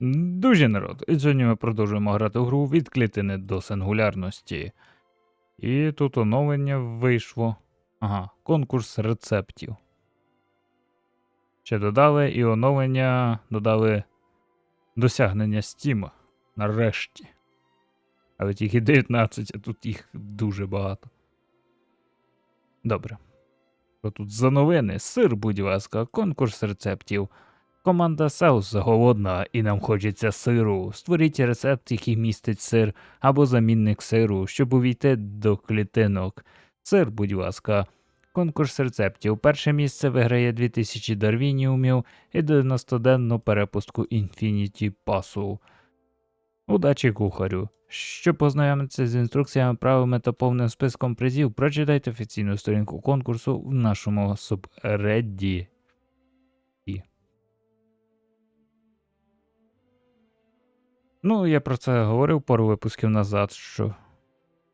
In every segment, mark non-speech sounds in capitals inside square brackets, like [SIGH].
Дуже народ. І сьогодні ми продовжуємо грати в гру від клітини до сингулярності. І тут оновлення вийшло. Ага, конкурс рецептів. Ще додали і оновлення додали досягнення Стіма. Нарешті. Але тільки 19, а тут їх дуже багато. Добре. Що тут за новини? Сир, будь ласка, конкурс рецептів. Команда Саус голодна і нам хочеться сиру. Створіть рецепт, який містить сир або замінник сиру, щоб увійти до клітинок. Сир, будь ласка. Конкурс рецептів. Перше місце виграє 2000 дарвініумів і 90-денну перепустку Інфініті Пасу. Удачі кухарю. Щоб познайомитися з інструкціями, правилами та повним списком призів, прочитайте офіційну сторінку конкурсу в нашому субредді. Ну, я про це говорив пару випусків назад, що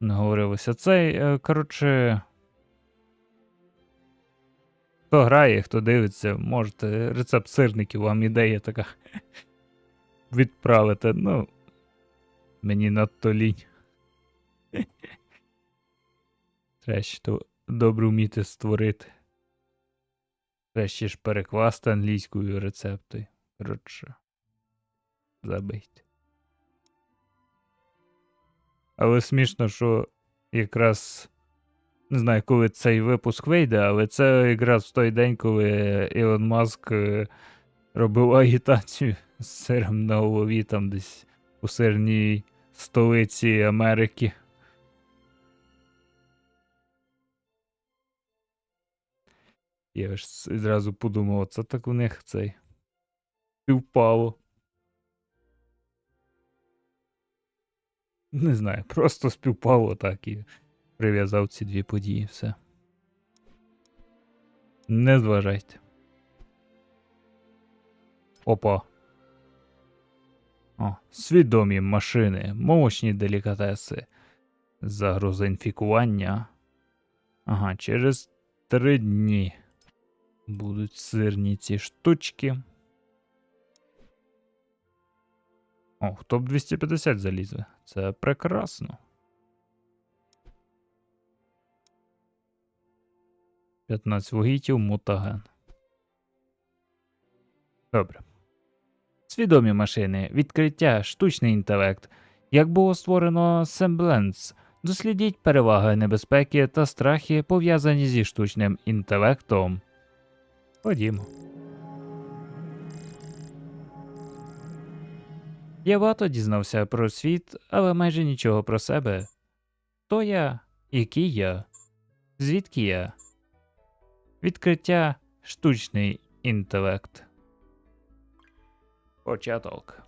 не говорилося. Цей, е, коротше. Хто грає, хто дивиться, можете рецепт сирників, вам ідея така. [LAUGHS] Відправити. Ну. Мені надто лінь. [LAUGHS] Треба то добре вміти створити. Треба ж перекласти англійською рецепти. Коротше. Забийте. Але смішно, що якраз не знаю, коли цей випуск вийде, але це якраз в той день, коли Ілон Маск е, робив агітацію [LAUGHS] з сиром на голові там десь у сирній столиці Америки. Я ж зразу подумав, це так у них цей співпало. Не знаю, просто співпало так і прив'язав ці дві події, все. Не зважайте. Опа. О, свідомі машини, молочні делікатеси. Загроза інфікування. Ага, через три дні будуть сирні ці штучки. О, топ 250 залізе. Це прекрасно. 15 вугітів, мутаген. Добре. Свідомі машини, відкриття, штучний інтелект. Як було створено Semblance, дослідіть переваги небезпеки та страхи, пов'язані зі штучним інтелектом. Ходімо. Я багато дізнався про світ, але майже нічого про себе. Хто я? Який я? Звідки я? Відкриття штучний інтелект. Початок.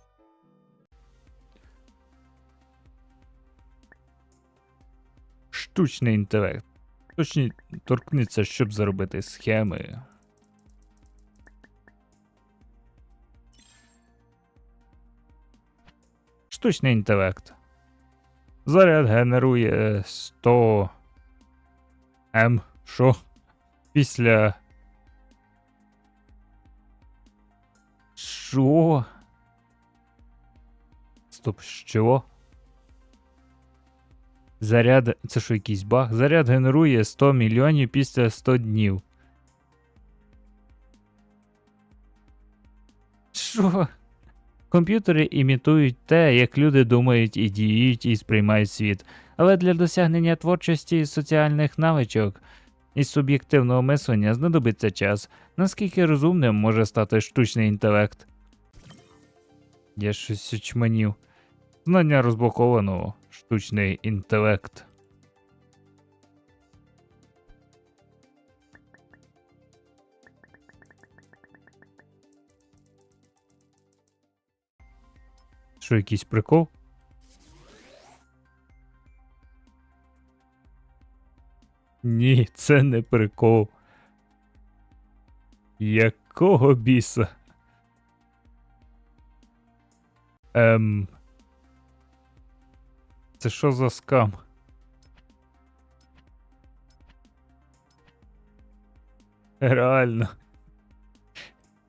Штучний інтелект. Точні торкнеться, щоб заробити схеми. Штучний інтелект. Заряд генерує 100 М. Що? Після. Що? Стоп, що? Заряд. Це що якийсь баг? Заряд генерує 100 мільйонів після 100 днів. Що? Комп'ютери імітують те, як люди думають і діють і сприймають світ. Але для досягнення творчості і соціальних навичок і суб'єктивного мислення знадобиться час. Наскільки розумним може стати штучний інтелект? Я щось очманів. Знання розблоковано. Штучний інтелект. Що, якийсь прикол? Ні, це не прикол. Якого біса? Ем. Це що за скам? Реально.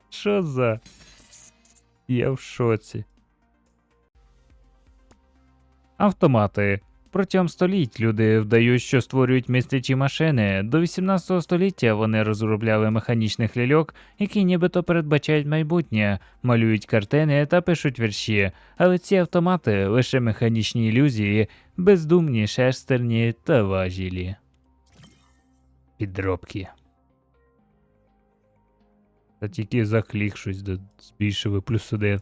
Що за. Я в шоці. Автомати. Протягом століть люди вдають, що створюють мислячі машини. До 18 століття вони розробляли механічних ляльок, які нібито передбачають майбутнє, малюють картини та пишуть вірші. Але ці автомати лише механічні ілюзії, бездумні, шестерні та важілі. Підробки. Та тільки заклік щось збільшили плюс один.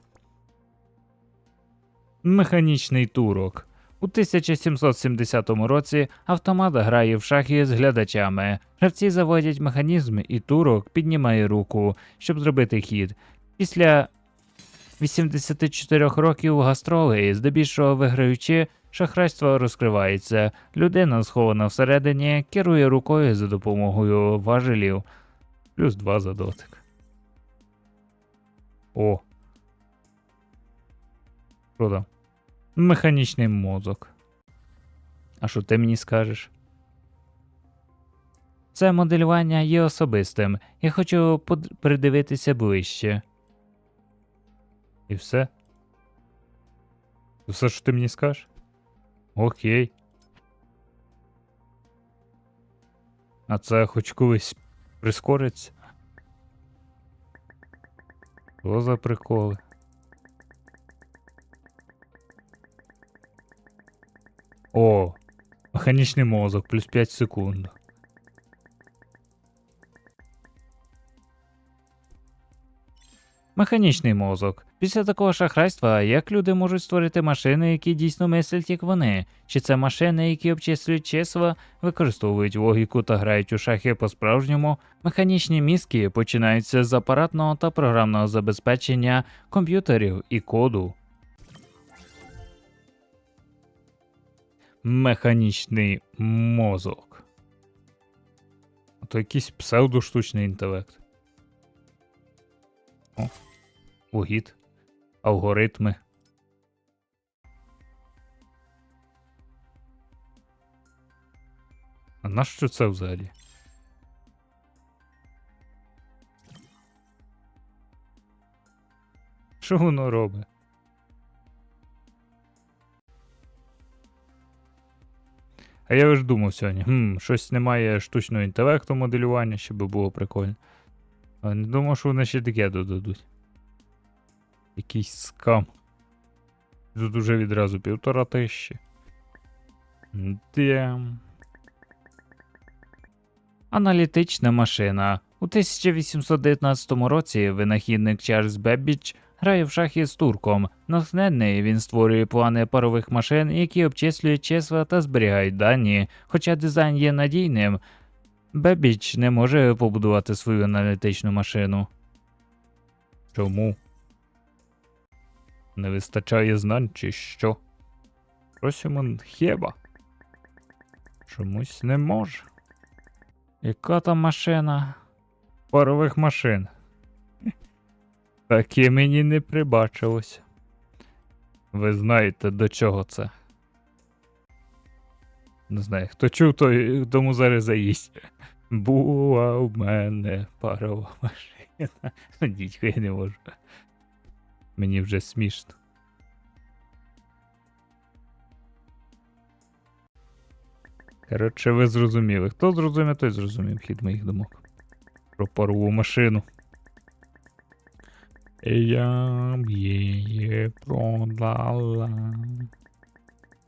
Механічний турок. У 1770 році автомат грає в шахи з глядачами. Гравці заводять механізм, і турок піднімає руку, щоб зробити хід. Після 84 років гастролей, здебільшого виграючи, шахрайство розкривається. Людина, схована всередині, керує рукою за допомогою важелів. Плюс 2 за дотик. О. Що? Механічний мозок. А що ти мені скажеш? Це моделювання є особистим. Я хочу придивитися ближче. І все? Все, що ти мені скажеш? Окей. А це хоч колись прискориться? Що за приколи? О, механічний мозок, плюс 5 секунд. Механічний мозок. Після такого шахрайства, як люди можуть створити машини, які дійсно мислять, як вони? Чи це машини, які обчислюють числа, використовують логіку та грають у шахи по-справжньому? Механічні мізки починаються з апаратного та програмного забезпечення комп'ютерів і коду. Механічний мозок. А то якийсь псевдоштучний інтелект. О, угід. Алгоритми. А нащо це взагалі? Що воно робить? А я ж думав сьогодні, хм, щось немає штучного інтелекту моделювання, щоб було прикольно. Але не думав, що вони ще таке додадуть. Якийсь скам. Тут уже відразу півтора тисячі. Дем. Аналітична машина. У 1819 році винахідник Чарльз Беббіч грає в шахи з турком. Натхненний він створює плани парових машин, які обчислюють числа та зберігають дані. Хоча дизайн є надійним, Бебіч не може побудувати свою аналітичну машину. Чому? Не вистачає знань чи що? Просимо хіба. Чомусь не може. Яка там машина? Парових машин. Таке мені не прибачилося. Ви знаєте, до чого це. Не знаю, хто чув, той тому зараз заїсть. Була у мене парова машина. [LAUGHS] Дідько, я не можу. Мені вже смішно. Коротше, ви зрозуміли. Хто зрозумів, той зрозумів хід моїх думок. Про парову машину. Я б її продала.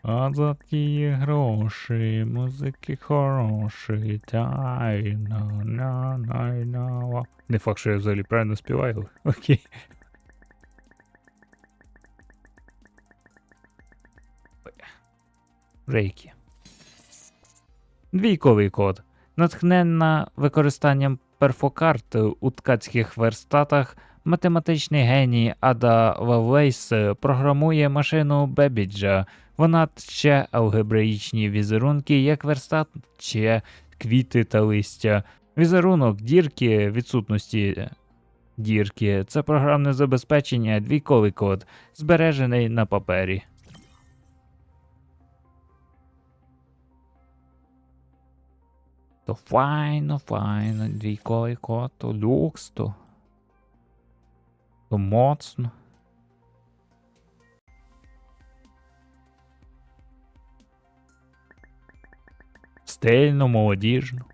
А за ті гроші, музики хороші, тай на на на на Не факт, що я взагалі правильно співаю, [LAUGHS] окей. Рейки. Двійковий код. Натхненна використанням перфокарт у ткацьких верстатах математичний геній Ада Лавлейс програмує машину Бебіджа. Вона тче алгебраїчні візерунки, як верстат тче квіти та листя. Візерунок дірки відсутності дірки це програмне забезпечення, двійковий код, збережений на папері. То файно, файно, двійковий код, то люкс, то, то моцно. Стильно, молодіжно.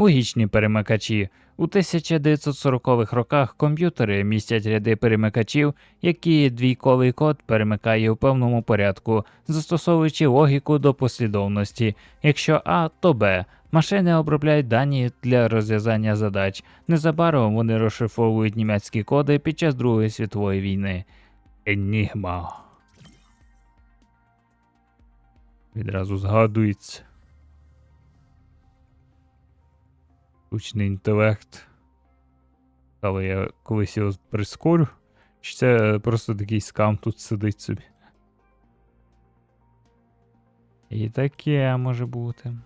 Логічні перемикачі. У 1940-х роках комп'ютери містять ряди перемикачів, які двійковий код перемикає у певному порядку, застосовуючи логіку до послідовності. Якщо А, то Б. Машини обробляють дані для розв'язання задач. Незабаром вони розшифровують німецькі коди під час Другої світової війни. Енігма. Відразу згадується. Штучний інтелект. Але я колись його прискорю. Чи це просто такий скам тут сидить собі. І таке може бути.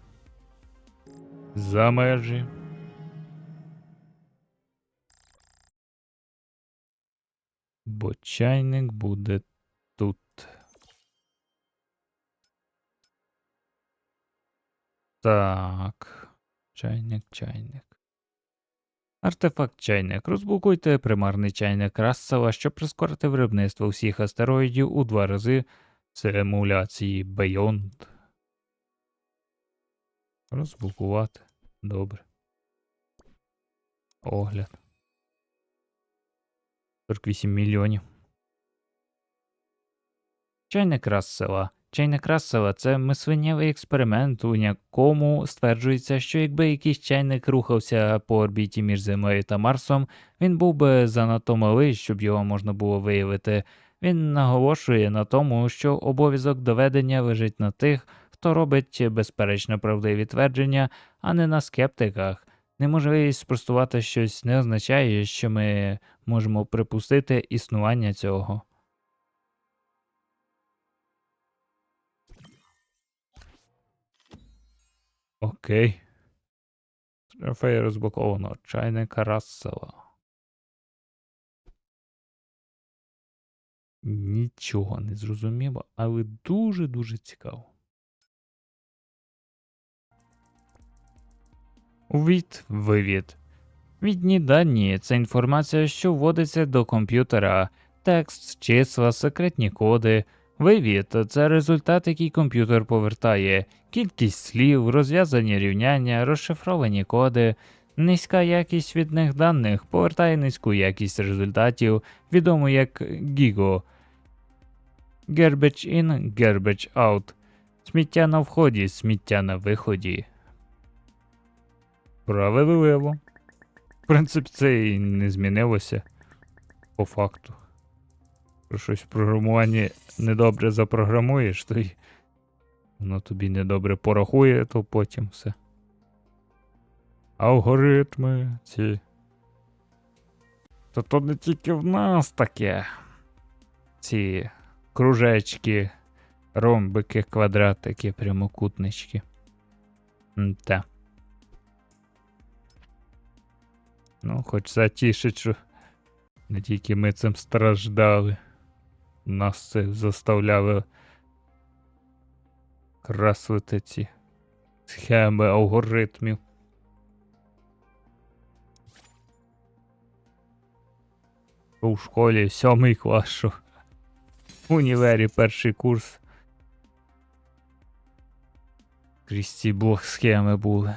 За межі. Бо чайник буде тут. Так. Чайник, чайник. Артефакт чайник. Розблокуйте примарний чайник Рассела, щоб прискорити виробництво всіх астероїдів у два рази з емуляції Beyond. Розблокувати. Добре. Огляд. 48 мільйонів. Чайник Рассела. Чайник Рассела це мисленнєвий експеримент, у якому стверджується, що якби якийсь чайник рухався по орбіті між Землею та Марсом, він був би занадто малий, щоб його можна було виявити. Він наголошує на тому, що обов'язок доведення лежить на тих, хто робить безперечно правдиві твердження, а не на скептиках. Неможливість спростувати щось не означає, що ми можемо припустити існування цього. Окей. Трофей розблоковано. Чайника Рассела. Нічого не зрозуміло, але дуже-дуже цікаво. Увід, вивід. Відні дані це інформація, що вводиться до комп'ютера, текст, числа, секретні коди. Вивід це результат, який комп'ютер повертає, кількість слів, розв'язані рівняння, розшифровані коди. Низька якість відних даних повертає низьку якість результатів, відому як GIGO. Garbage in, garbage out. Сміття на вході, сміття на виході. Справедливо. В принципі, це і не змінилося по факту. Щось в програмуванні недобре запрограмуєш, то й воно тобі недобре порахує, то потім все. Алгоритми ці. То то не тільки в нас таке. Ці кружечки, ромбики, квадратики, прямокутнички. Та. Ну, хоч затішить, що не тільки ми цим страждали. Нас це заставляли креслити ці схеми алгоритмів. У школі сьомий клас, що в універі перший курс. Крізь ці блок схеми були.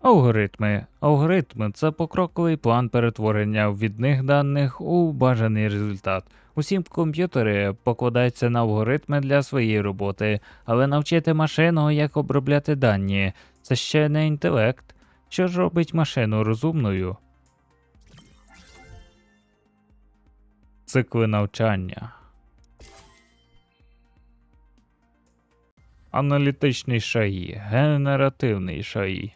Алгоритми. Алгоритми це покроковий план перетворення ввідних даних у бажаний результат. Усі комп'ютери покладаються на алгоритми для своєї роботи, але навчити машину, як обробляти дані, це ще не інтелект. Що ж робить машину розумною? Цикли навчання. Аналітичний шаї, генеративний шаї.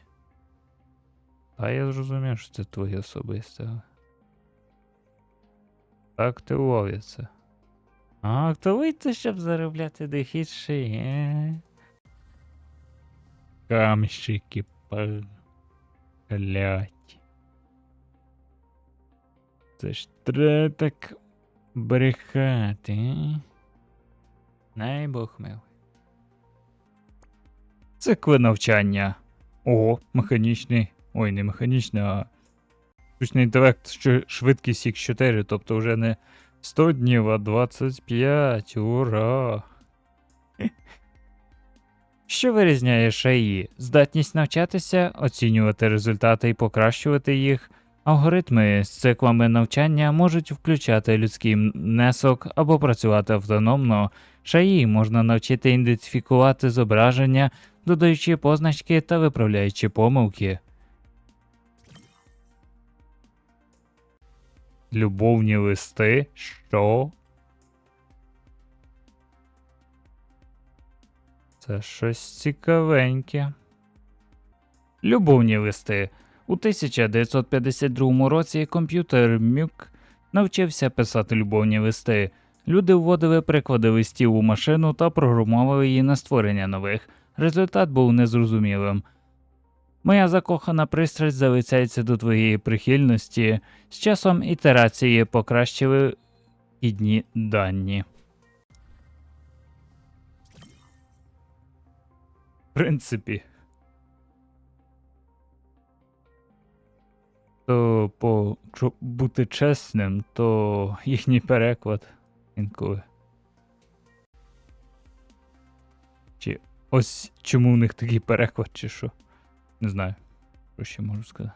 А я зрозумів, що це твоє особисте. Активується. А, активується, щоб заробляти дохід ще є. Камщики Блять. Це ж треба так брехати. а? Най Бог милий. Цикли навчання. Ого, механічний. Ой, не механічний, а штучний інтелект, що швидкість X4, тобто вже не 100 днів, а 25. Ура! [LAUGHS] Що вирізняє ШАІ? Здатність навчатися, оцінювати результати і покращувати їх. Алгоритми з циклами навчання можуть включати людський внесок або працювати автономно. ШАІ можна навчити ідентифікувати зображення, додаючи позначки та виправляючи помилки. Любовні листи? Що? Це щось цікавеньке. Любовні листи. У 1952 році комп'ютер Мюк навчився писати любовні листи. Люди вводили приклади листів у машину та програмували її на створення нових. Результат був незрозумілим. Моя закохана пристрасть залицяється до твоєї прихильності. З часом ітерації покращили вхідні дані. В принципі. То по якщо бути чесним, то їхній переклад інколи. Чи ось чому у них такий переклад, чи що? Не знаю, що ще можу сказати.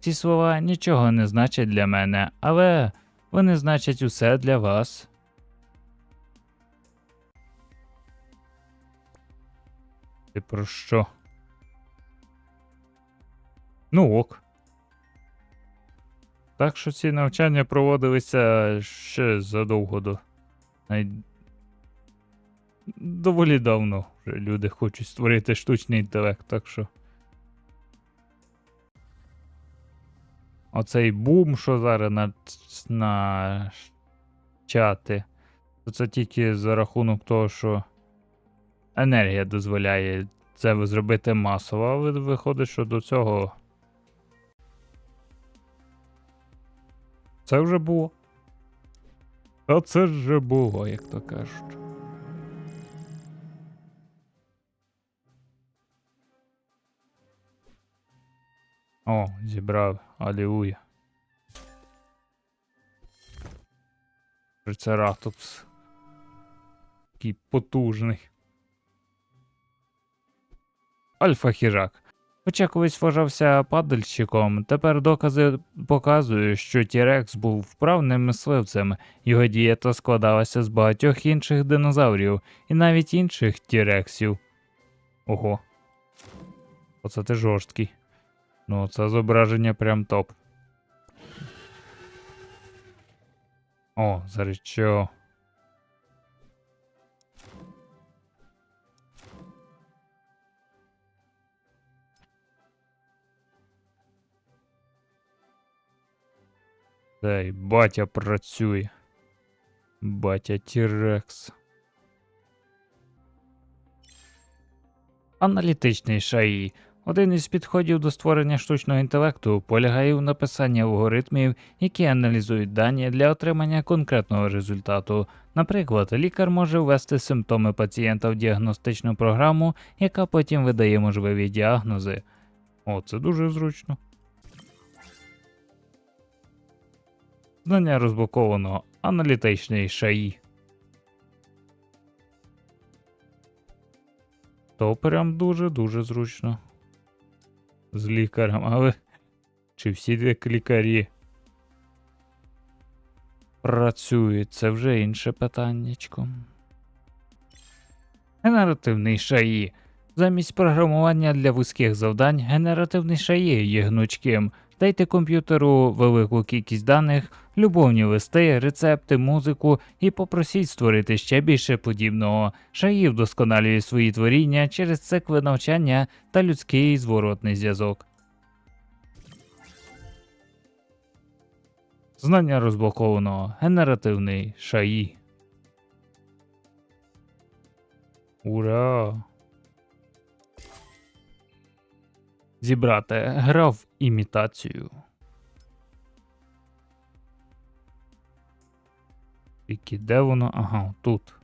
Ці слова нічого не значать для мене, але вони значать усе для вас. Ти про що? Ну ок. Так що ці навчання проводилися ще задовго до. Навіть доволі давно вже люди хочуть створити штучний інтелект, так що. Оцей бум, що зараз на, на чати, то це тільки за рахунок того, що енергія дозволяє це зробити масово, але виходить, що до цього. Це вже було. А це вже було, як то кажуть. О, зібрав, алілуя. Трицератопс. Такий потужний. Альфа хижак. Хоча колись вважався падальщиком, тепер докази показують, що Тірекс був вправним мисливцем, його дієта складалася з багатьох інших динозаврів і навіть інших тірексів. Ого. Оце ти жорсткий. Ну, це зображення прям топ. О, зараз що? Дай, батя працює. Батя Тірекс. Аналітичний шаї. Один із підходів до створення штучного інтелекту полягає у написанні алгоритмів, які аналізують дані для отримання конкретного результату. Наприклад, лікар може ввести симптоми пацієнта в діагностичну програму, яка потім видає можливі діагнози. О, це дуже зручно. Знання розблоковано. Аналітичний шаї. То прям дуже-дуже зручно. З лікарем, але чи всі як лікарі працюють? Це вже інше питаннячко. Генеративний шаї. Замість програмування для вузьких завдань, генеративний шаї є гнучким. Дайте комп'ютеру велику кількість даних, любовні листи, рецепти, музику і попросіть створити ще більше подібного. Шаї вдосконалює свої творіння через цикли навчання та людський зворотний зв'язок. Знання розблоковано. Генеративний шаї. Ура! Зібрати гра в імітацію. Тільки де воно? Ага, тут.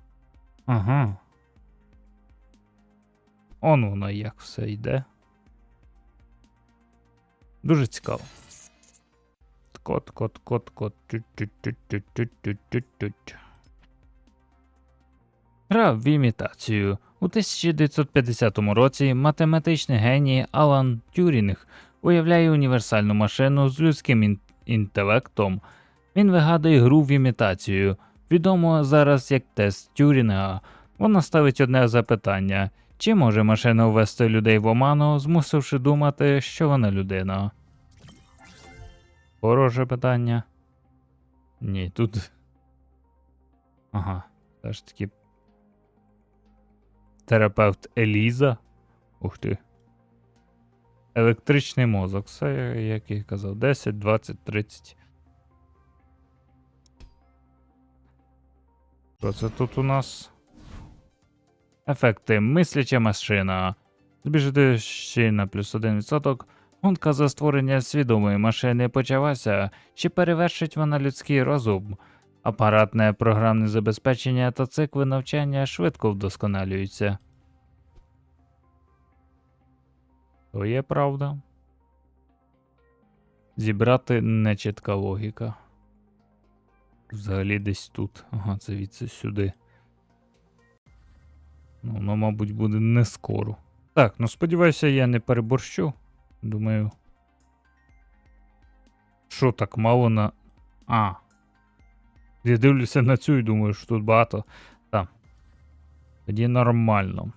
Ага. Он воно як все йде. Дуже цікаво. Кот, кот, кот, кот. Тють-тють-тють-тють-тють-тють-тють. Гра в імітацію. У 1950 році математичний геній Алан Тюрінг уявляє універсальну машину з людським ін- інтелектом. Він вигадує гру в імітацію, відомо зараз як тест Тюрінга. Вона ставить одне запитання: чи може машина ввести людей в оману, змусивши думати, що вона людина? Хороше питання. Ні, тут. [LAUGHS] Ага, все ж таки. Терапевт Еліза. Ух ти. Електричний мозок. Все, як я казав, 10, 20, 30. Що це тут у нас? Ефекти. Мисляча машина. Збіжити ще на плюс 1%. Гонка за створення свідомої машини почалася. Чи перевершить вона людський розум? Апаратне програмне забезпечення та цикли навчання швидко вдосконалюються. То є правда. Зібрати нечітка логіка. Взагалі десь тут. Ага, це відси сюди. Ну, воно, мабуть, буде не скоро. Так, ну сподіваюся, я не переборщу. Думаю. Що так мало на. А. Я дивлюся на цю і думаю, що тут багато. Так. Тоді нормально.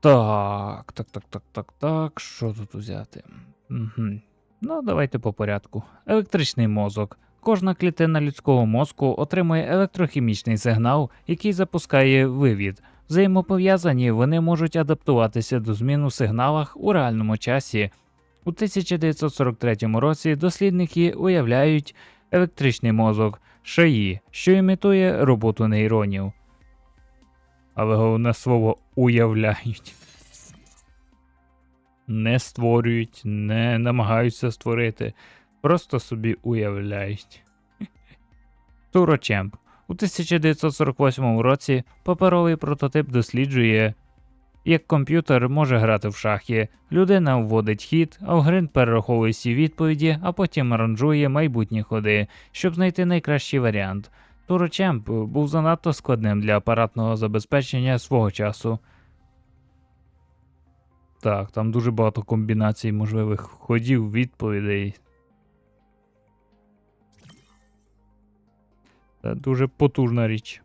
Так, так, так, так, так, так. Що тут взяти? Угу. Ну, давайте по порядку. Електричний мозок. Кожна клітина людського мозку отримує електрохімічний сигнал, який запускає вивід. Взаємопов'язані вони можуть адаптуватися до змін у сигналах у реальному часі. У 1943 році дослідники уявляють електричний мозок шаї, що імітує роботу нейронів. Але головне слово уявляють. Не створюють, не намагаються створити, просто собі уявляють. [LAUGHS] Турочемп. У 1948 році паперовий прототип досліджує, як комп'ютер може грати в шахи. Людина вводить хід, Алгоритм перераховує всі відповіді, а потім аранжує майбутні ходи, щоб знайти найкращий варіант. Турочемп був занадто складним для апаратного забезпечення свого часу. Так, там дуже багато комбінацій можливих ходів, відповідей. Це дуже потужна річ.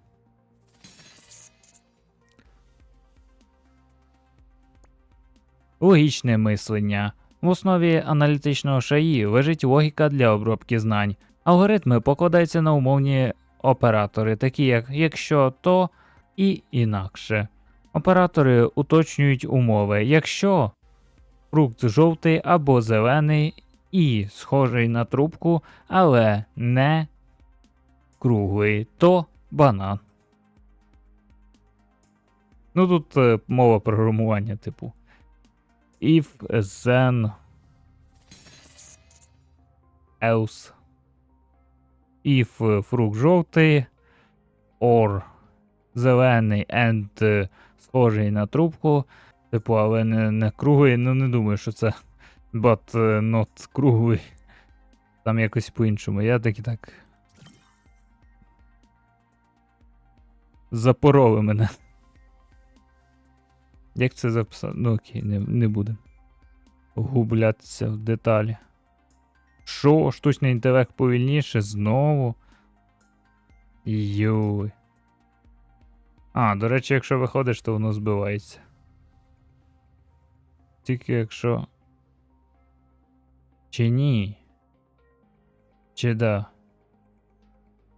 Логічне мислення. В основі аналітичного шаї лежить логіка для обробки знань. Алгоритми покладаються на умовні оператори, такі як якщо то і інакше. Оператори уточнюють умови, якщо фрукт жовтий або зелений і схожий на трубку, але не круглий, то банан. Ну тут е, мова програмування, типу. If then else. If е, фрукт жовтий or зелений and е, схожий на трубку. Типу, але не, не круглий, ну не думаю, що це е, not круглий. Там якось по-іншому. Я так і так. Запороли мене. Як це записати? Ну окей, не, не буде. Гублятися в деталі. Що? Штучний інтелект повільніше знову. Йой. А, до речі, якщо виходиш, то воно збивається. Тільки якщо. Чи ні? Чи да?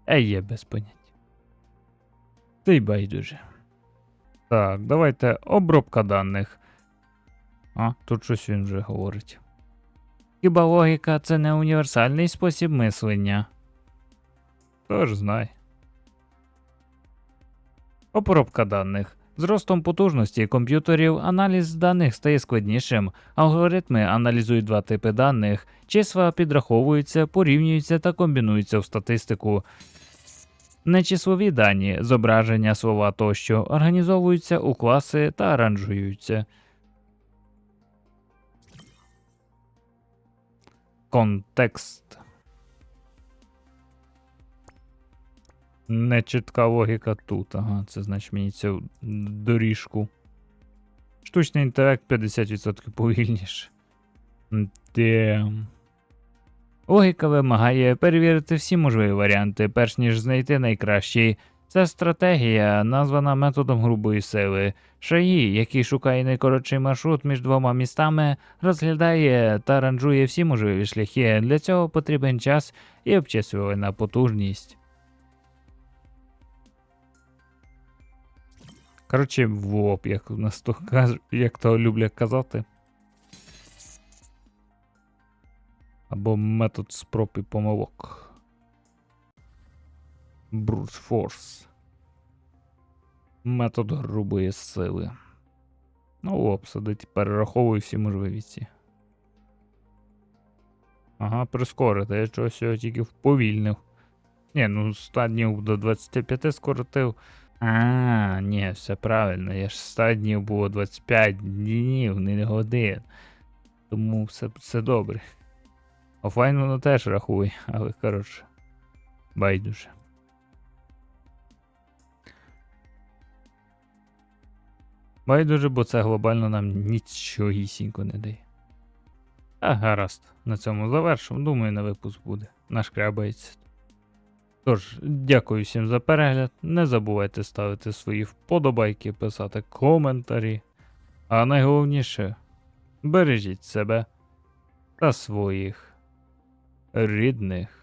Ей, є без поняття. Й байдуже. Так, давайте обробка даних. А, тут щось він вже говорить. Хіба логіка це не універсальний спосіб мислення? Тож знай. Обробка даних. З ростом потужності комп'ютерів аналіз даних стає складнішим. Алгоритми аналізують два типи даних, числа підраховуються, порівнюються та комбінуються в статистику. Нечислові дані, зображення, слова тощо організовуються у класи та аранжуються. Контекст. Нечітка логіка тут. Ага, це значить мені цю доріжку. Штучний інтелект 50% повільніше. Дем. Логіка вимагає перевірити всі можливі варіанти, перш ніж знайти найкращий. Це стратегія, названа методом грубої сили. Шаї, який шукає найкоротший маршрут між двома містами, розглядає та ранжує всі можливі шляхи. Для цього потрібен час і обчислювальна потужність. Коротше, в лоб, як у нас то як то люблять казати. Або метод спроб і помилок. Brute Force. Метод грубої сили. Ну, лоб сидить, перераховує всі можливості. Ага, прискорити. Я чогось його тільки вповільнив. Ні, ну 100 днів до 25 скоротив. А, ні, все правильно. Я ж 100 днів було 25 днів, не годин. Тому все, все добре. Офлайн воно теж рахує, але коротше. Байдуже. Байдуже, бо це глобально нам нічогісінько не дає. А гаразд, на цьому завершимо. Думаю, на випуск буде. Нашкрябається. Тож, дякую всім за перегляд. Не забувайте ставити свої вподобайки, писати коментарі. А найголовніше, бережіть себе та своїх рідних.